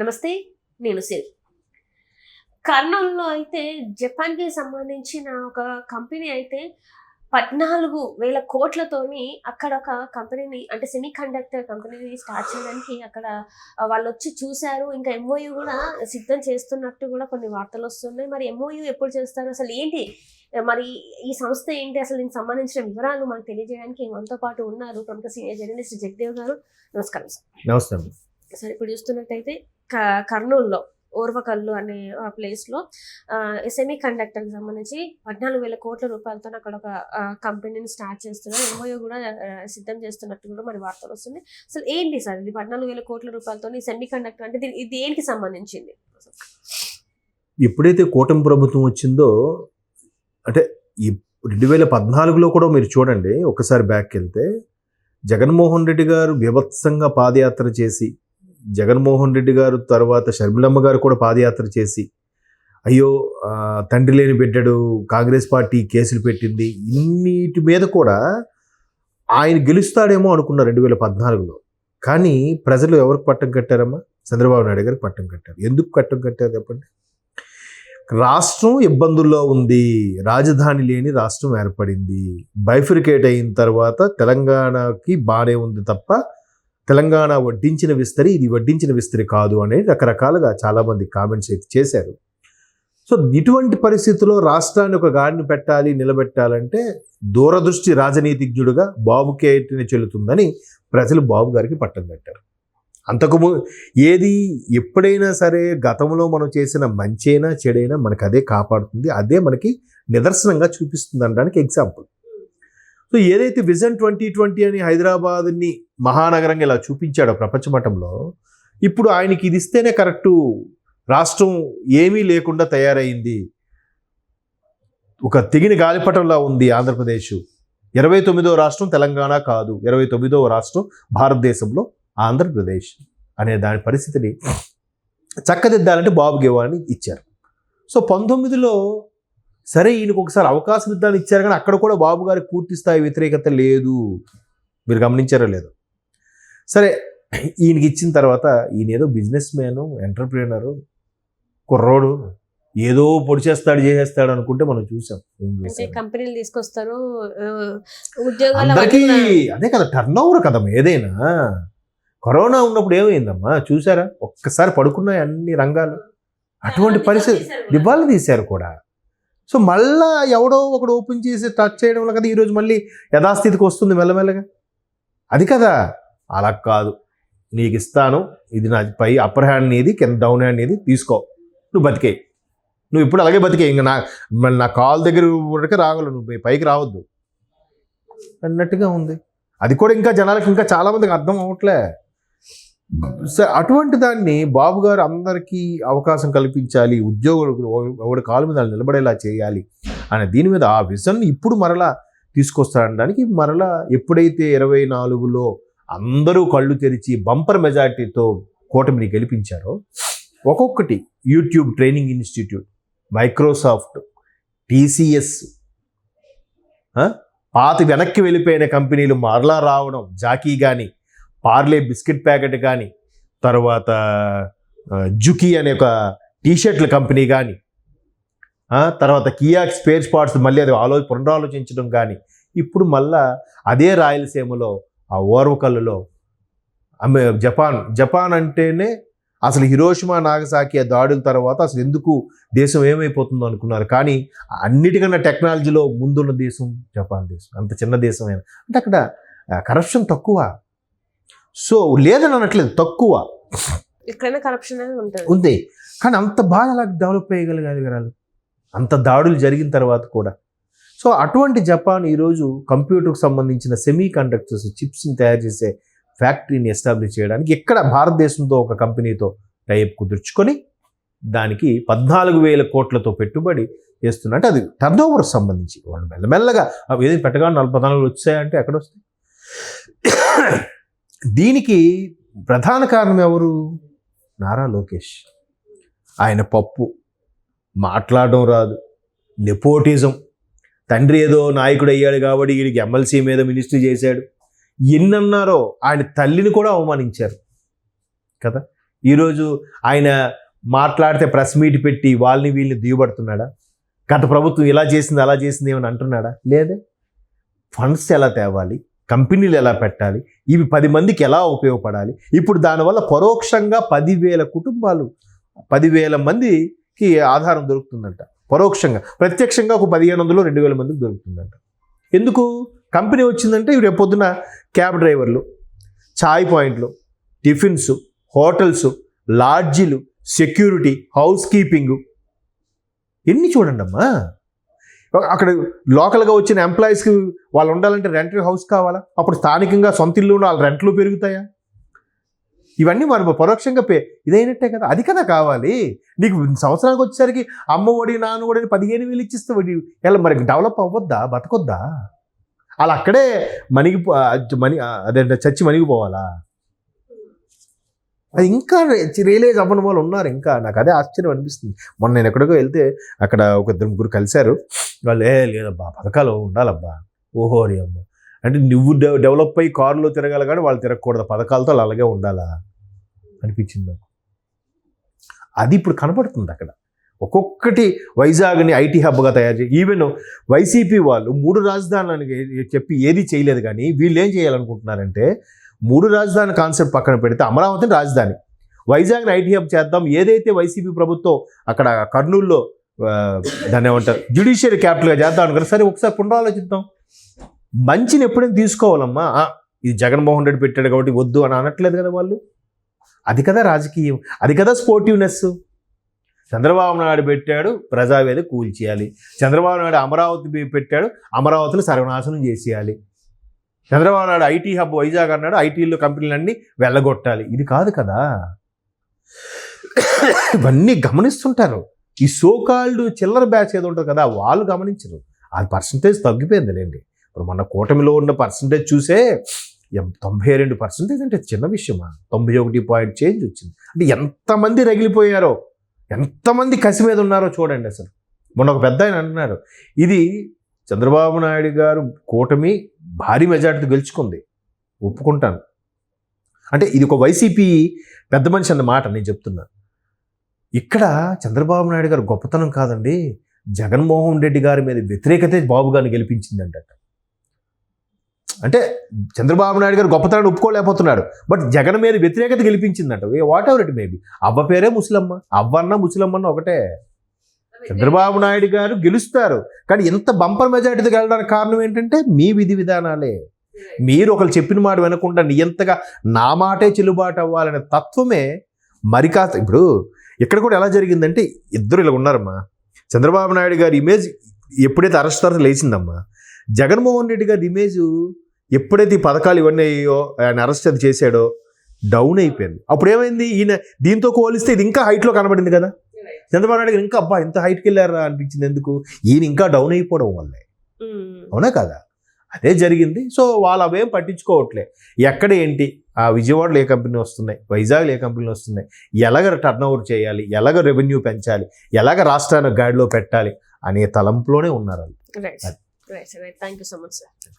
నమస్తే నేను సిరి. కర్నూలులో అయితే జపాన్కి సంబంధించిన ఒక కంపెనీ అయితే పద్నాలుగు వేల కోట్లతోని అక్కడ ఒక కంపెనీని అంటే సెమీ కండక్టర్ కంపెనీని స్టార్ట్ చేయడానికి అక్కడ వాళ్ళు వచ్చి చూశారు. ఇంకా ఎంఓయూ కూడా సిద్ధం చేస్తున్నట్టు కూడా కొన్ని వార్తలు వస్తున్నాయి. మరి ఎంఓయూ ఎప్పుడు చేస్తారు? అసలు ఏంటి? మరి ఈ సంస్థ ఏంటి? అసలు దీనికి సంబంధించిన వివరాలు మనకు తెలియజేయడానికి మనతో పాటు ఉన్నారు ప్రముఖ సీనియర్ జర్నలిస్ట్ జగదేవ్ గారు. నమస్కారం సార్. నమస్తే అండి. సరే ఇప్పుడు చూస్తున్నట్టయితే కర్నూలులో ఓర్వకల్లు అనే ప్లేస్లో సెమీ కండక్టర్కి సంబంధించి పద్నాలుగు వేల కోట్ల రూపాయలతో అక్కడ ఒక కంపెనీని స్టార్ట్ చేస్తున్నారు. ఎంఓయూ కూడా సిద్ధం చేస్తున్నట్టు కూడా మరి వార్తలు వస్తుంది అసలు ఏంటి సార్ ఇది? పద్నాలుగు వేల కోట్ల రూపాయలతో సెమీ కండక్టర్ అంటే దీని- ఇది దేనికి సంబంధించింది? ఎప్పుడైతే కూటమి ప్రభుత్వం వచ్చిందో అంటే ఈ రెండు వేల పద్నాలుగులో కూడా మీరు చూడండి ఒకసారి బ్యాక్ వెళ్తే జగన్మోహన్ రెడ్డి గారు బీభత్సంగా పాదయాత్ర చేసి జగన్మోహన్ రెడ్డి గారు తర్వాత షర్మిలమ్మ గారు కూడా పాదయాత్ర చేసి అయ్యో తండ్రి లేని బిడ్డడు కాంగ్రెస్ పార్టీ కేసులు పెట్టింది ఇన్నిటి మీద కూడా ఆయన గెలుస్తాడేమో అనుకున్నారు రెండు వేల పద్నాలుగులో. కానీ ప్రజలు ఎవరికి పట్టం కట్టారమ్మా? చంద్రబాబు నాయుడు గారికి పట్టం కట్టారు. ఎందుకు పట్టం కట్టారు చెప్పండి? రాష్ట్రం ఇబ్బందుల్లో ఉంది రాజధాని లేని రాష్ట్రం ఏర్పడింది బైఫిరికేట్ అయిన తర్వాత తెలంగాణకి బాగానే ఉంది తప్ప తెలంగాణ వడ్డించిన విస్తరి ఇది వడ్డించిన విస్తరి కాదు అనేది రకరకాలుగా చాలామంది కామెంట్స్ అయితే చేశారు. సో ఇటువంటి పరిస్థితుల్లో రాష్ట్రాన్ని ఒక గాడిని పెట్టాలి నిలబెట్టాలంటే దూరదృష్టి రాజనీతిజ్ఞుడుగా బాబుకేటిని చెల్లుతుందని ప్రజలు బాబు గారికి పట్టం కట్టారు. అంతకు ము ఏది ఎప్పుడైనా సరే గతంలో మనం చేసిన మంచైనా చెడైనా మనకు అదే కాపాడుతుంది అదే మనకి నిదర్శనంగా చూపిస్తుంది అనడానికి ఎగ్జాంపుల్ సో ఏదైతే విజన్ ట్వంటీ ట్వంటీ అని హైదరాబాద్ని మహానగరంగా ఇలా చూపించాడో ప్రపంచ మఠంలో ఇప్పుడు ఆయనకి ఇది ఇస్తేనే కరెక్టు. రాష్ట్రం ఏమీ లేకుండా తయారైంది. ఒక తెగిన గాలిపటంలా ఉంది ఆంధ్రప్రదేశ్. ఇరవై తొమ్మిదో రాష్ట్రం తెలంగాణ కాదు. ఇరవై తొమ్మిదవ రాష్ట్రం భారతదేశంలో ఆంధ్రప్రదేశ్ అనే దాని పరిస్థితిని చక్కదిద్దాలంటే బాబు గేవాని ఇచ్చారు. సో పంతొమ్మిదిలో సరే ఈయనకు ఒకసారి అవకాశం ఇద్దామని ఇచ్చారు కానీ అక్కడ కూడా బాబు గారికి పూర్తి స్థాయి వ్యతిరేకత లేదు. మీరు గమనించారో లేదు. సరే ఈయనకి ఇచ్చిన తర్వాత ఈయన ఏదో బిజినెస్ మ్యాను ఎంటర్ప్రీనరు కుర్రోడు ఏదో పొడి చేస్తాడు చేసేస్తాడు అనుకుంటే మనం చూసాం కంపెనీలు తీసుకొస్తారు అందరికీ అదే కదా టర్న్ ఓవర్ కదమ్మా ఏదైనా. కరోనా ఉన్నప్పుడు ఏమైందమ్మా? చూసారా? ఒక్కసారి పడుకున్నాయి అన్ని రంగాలు. అటువంటి పరిస్థితి దివాళి తీశారు కూడా. సో మళ్ళా ఎవడో ఒకడు ఓపెన్ చేసి టచ్ చేయడం వల్ల కదా ఈరోజు మళ్ళీ యథాస్థితికి వస్తుంది మెల్లమెల్లగా? అది కదా. అలా కాదు. నీకు ఇస్తాను. ఇది నా పై అప్పర్ హ్యాండ్ నీది కింద డౌన్ హ్యాండ్ నీది. తీసుకో. నువ్వు బతికే. నువ్వు ఇప్పుడు అలాగే బతికే. ఇంకా నా నా కాల్ దగ్గర వరకే రాగలవు నువ్వు పైకి రావద్దు. అన్నట్టుగా ఉంది. అది కూడా ఇంకా జనాలకు ఇంకా చాలామందికి అర్థం అవ్వట్లే. సార్ అటువంటి దాన్ని బాబు గారు అందరికీ అవకాశం కల్పించాలి ఉద్యోగులకు ఒకటి కాలు మీద నిలబడేలా చేయాలి అనే దీని మీద ఆ విజన్ ఇప్పుడు మరలా తీసుకొస్తాడడానికి మరలా ఎప్పుడైతే ఇరవై నాలుగులో అందరూ కళ్ళు తెరిచి బంపర్ మెజార్టీతో కూటమిని గెలిపించారో ఒక్కొక్కటి YouTube training institute Microsoft TCS పాత వెనక్కి వెళ్ళిపోయిన కంపెనీలు మరలా రావడం జాకీ కానీ పార్లే బిస్కెట్ ప్యాకెట్ కానీ తర్వాత జుకి జుకీ అనే ఒక టీషర్ట్ల కంపెనీ కానీ తర్వాత కియాక్ స్పేర్ స్పాట్స్ మళ్ళీ అది ఆలో పునరాలోచించడం కానీ ఇప్పుడు మళ్ళా అదే రాయలసీమలో ఆ ఓర్వకల్లులో అమె జపాన్ జపాన్ అంటేనే అసలు హిరోషిమా నాగసాకి ఆ దాడుల తర్వాత అసలు ఎందుకు దేశం ఏమైపోతుందో అనుకున్నారు. కానీ అన్నిటికన్నా టెక్నాలజీలో ముందున్న దేశం జపాన్ దేశం. అంత చిన్న దేశమైన అంటే అక్కడ కరప్షన్ తక్కువ. సో లేదని అనట్లేదు తక్కువ. ఎక్కడైనా కరప్షన్ ఉంటుంది. ఉంది. కానీ అంత బాగా అలా డెవలప్ అయ్యగలిగారు అంత దాడులు జరిగిన తర్వాత కూడా. సో అటువంటి జపాన్ ఈరోజు కంప్యూటర్కి సంబంధించిన సెమీ కండక్టర్స్ చిప్స్ని తయారు చేసే ఫ్యాక్టరీని ఎస్టాబ్లిష్ చేయడానికి ఎక్కడ భారతదేశంతో ఒక కంపెనీతో టైప్ కుదుర్చుకొని దానికి పద్నాలుగు వేల కోట్లతో పెట్టుబడి చేస్తున్నా. అంటే అది టర్న్ ఓవర్ సంబంధించి. వాళ్ళు మెల్లమెల్లగా అవి ఏది పెట్టగా నలభై నాలుగు వచ్చాయంటే ఎక్కడ వస్తాయి? దీనికి ప్రధాన కారణం ఎవరు? నారా లోకేష్. ఆయన పప్పు మాట్లాడడం రాదు నెపోటిజం. తండ్రి ఏదో నాయకుడు అయ్యాడు కాబట్టి వీడికి ఎమ్మెల్సీ మీద మినిస్ట్రీ చేశాడు. ఎన్నన్నారో ఆయన తల్లిని కూడా అవమానించారు. కదా? ఈరోజు ఆయన మాట్లాడితే ప్రెస్ మీట్ పెట్టి వాళ్ళని వీళ్ళని దిగుబడుతున్నాడా? గత ప్రభుత్వం ఇలా చేసింది అలా చేసింది ఏమని అంటున్నాడా? లేదే. ఫండ్స్ ఎలా తేవాలి? కంపెనీలు ఎలా పెట్టాలి? ఇవి పది మందికి ఎలా ఉపయోగపడాలి? ఇప్పుడు దానివల్ల పరోక్షంగా పదివేల కుటుంబాలు పదివేల మందికి ఆధారం దొరుకుతుందంట. పరోక్షంగా. ప్రత్యక్షంగా ఒక పదిహేను వందలు రెండు వేల మందికి దొరుకుతుందంట. ఎందుకు? కంపెనీ వచ్చిందంటే రేపు పొద్దున క్యాబ్ డ్రైవర్లు చాయ్ పాయింట్లు టిఫిన్స్ హోటల్స్ లాడ్జీలు సెక్యూరిటీ హౌస్ కీపింగ్ ఎన్ని చూడండి అమ్మా అక్కడ లోకల్గా వచ్చిన ఎంప్లాయీస్కి వాళ్ళు ఉండాలంటే రెంట్ హౌస్ కావాలా? అప్పుడు స్థానికంగా సొంత ఇల్లు వాళ్ళ రెంట్లు పెరుగుతాయా? ఇవన్నీ మరి పరోక్షంగా పే ఇదైనట్టే కదా అది కదా కావాలి. నీకు సంవత్సరానికి వచ్చేసరికి అమ్మ ఒడి నాన్న ఒడి పదిహేను వేలు ఇచ్చిస్తే ఒడి ఇలా మరి డెవలప్ అవ్వద్దా బతకొద్దా? అలా అక్కడే మణిగి మణి అదే చచ్చి మణిగిపోవాలా అది ఇంకా రియలైజ్ అవ్వని వాళ్ళు ఉన్నారు ఇంకా. నాకు అదే ఆశ్చర్యం అనిపిస్తుంది. మొన్న నేను ఎక్కడికో వెళ్తే అక్కడ ఒక ఇద్దరు ముగ్గురు కలిశారు. వాళ్ళు ఏ లేదబ్బా పథకాలు ఉండాలబ్బా. ఓహో అని అమ్మ. అంటే నువ్వు డె డెవలప్ అయ్యి కారులో తిరగాలి కానీ వాళ్ళు తిరగకూడదు. పథకాలతో వాళ్ళు అలాగే ఉండాలా? అనిపించింది నాకు. అది ఇప్పుడు కనపడుతుంది అక్కడ. ఒక్కొక్కటి వైజాగ్ని ఐటీ హబ్గా తయారు చేసి ఈవెన్ వైసీపీ వాళ్ళు మూడు రాజధానులని చెప్పి ఏది చేయలేదు కానీ వీళ్ళు ఏం చేయాలనుకుంటున్నారంటే మూడు రాజధాని కాన్సెప్ట్ పక్కన పెడితే అమరావతిని రాజధాని. వైజాగ్ని ఐటీ హబ్ చేద్దాం. ఏదైతే వైసీపీ ప్రభుత్వం అక్కడ కర్నూలులో దాన్ని ఏమంటారు జ్యుడిషియరీ క్యాపిటల్గా చేద్దాం అనుకున్నారు సరే ఒకసారి పునరాలోచిద్దాం. మంచిని ఎప్పుడైనా తీసుకోవాలమ్మా. ఇది జగన్మోహన్ రెడ్డి పెట్టాడు కాబట్టి వద్దు అని అనట్లేదు కదా వాళ్ళు. అది కదా రాజకీయం. అది కదా స్పోర్టివ్నెస్ చంద్రబాబు నాయుడు పెట్టాడు ప్రజావేద కూల్చేయాలి. చంద్రబాబు నాయుడు అమరావతి పెట్టాడు అమరావతిని సర్వనాశనం చేసేయాలి. చంద్రబాబు నాయుడు ఐటీ హబ్ వైజాగ్ అన్నాడు ఐటీలో కంపెనీలన్నీ వెళ్ళగొట్టాలి. ఇది కాదు కదా. ఇవన్నీ గమనిస్తుంటారు. ఈ సోకాల్డ్ చిల్లర బ్యాచ్ ఏదో ఉంటుంది కదా వాళ్ళు గమనించరు. అది పర్సంటేజ్ తగ్గిపోయిందిలేండి. ఇప్పుడు మన కూటమిలో ఉన్న పర్సంటేజ్ చూసే ఎం- తొంభై రెండు పర్సెంటేజ్ అంటే చిన్న విషయమా? తొంభై ఒకటి పాయింట్ చేంజ్ వచ్చింది. అంటే ఎంతమంది రగిలిపోయారో ఎంతమంది కసి మీద ఉన్నారో చూడండి అసలు. మొన్న ఒక పెద్ద ఆయన అంటున్నారు ఇది చంద్రబాబు నాయుడు గారు కూటమి భారీ మెజార్టీ గెలుచుకుంది. ఒప్పుకుంటాను. అంటే ఇది ఒక వైసీపీ పెద్ద మనిషి అన్న మాట నేను చెప్తున్నాను ఇక్కడ చంద్రబాబు నాయుడు గారు గొప్పతనం కాదండి. జగన్మోహన్ రెడ్డి గారి మీద వ్యతిరేకతే బాబు గారిని గెలిపించిందంట. అంటే చంద్రబాబు నాయుడు గారు గొప్పతనాన్ని ఒప్పుకోలేకపోతున్నాడు బట్ జగన్ మీద వ్యతిరేకత గెలిపించిందంట. వాట్ ఎవర్ ఇట్ మేబీ అవ్వ పేరే ముసలమ్మ. అవ్వన్న ముసలమ్మన్న ఒకటే. చంద్రబాబు నాయుడు గారు గెలుస్తారు. కానీ ఇంత బంపర్ మెజార్టీతో వెళ్ళడానికి కారణం ఏంటంటే మీ విధి విధానాలే. మీరు ఒకరు చెప్పిన మాట వినకుండా నియంతగా నా మాటే చెల్లుబాటు అవ్వాలనే తత్వమే మరి కాస్త ఇప్పుడు ఇక్కడ కూడా ఎలా జరిగిందంటే ఇద్దరు ఇలా ఉన్నారమ్మా. చంద్రబాబు నాయుడు గారి ఇమేజ్ ఎప్పుడైతే అరెస్ట్ తర్వాత లేచిందమ్మా జగన్మోహన్ రెడ్డి గారి ఇమేజ్ ఎప్పుడైతే ఈ పథకాలు ఇవన్నీ అయ్యో ఆయన అరెస్ట్ అది చేశాడో డౌన్ అయిపోయింది. అప్పుడు ఏమైంది ఈయన దీంతో పోలిస్తే ఇది ఇంకా హైట్లో కనబడింది కదా. చంద్రబాబు నాయుడు గారు ఇంకా అబ్బా ఇంత హైట్కి వెళ్ళారా అనిపించింది ఎందుకు? ఈయన ఇంకా డౌన్ అయిపోవడం వల్లే. అవునా కదా? అదే జరిగింది. సో వాళ్ళు అవేం పట్టించుకోవట్లే. ఎక్కడ ఏంటి? ఆ విజయవాడలో ఏ కంపెనీ వస్తున్నాయి? వైజాగ్లో ఏ కంపెనీలు వస్తున్నాయి? ఎలాగ టర్న్ ఓవర్ చేయాలి? ఎలాగ రెవెన్యూ పెంచాలి? ఎలాగ రాష్ట్రాన్ని గాడిలో పెట్టాలి? అనే తలంపులోనే ఉన్నారు వాళ్ళు. Thank you so much sir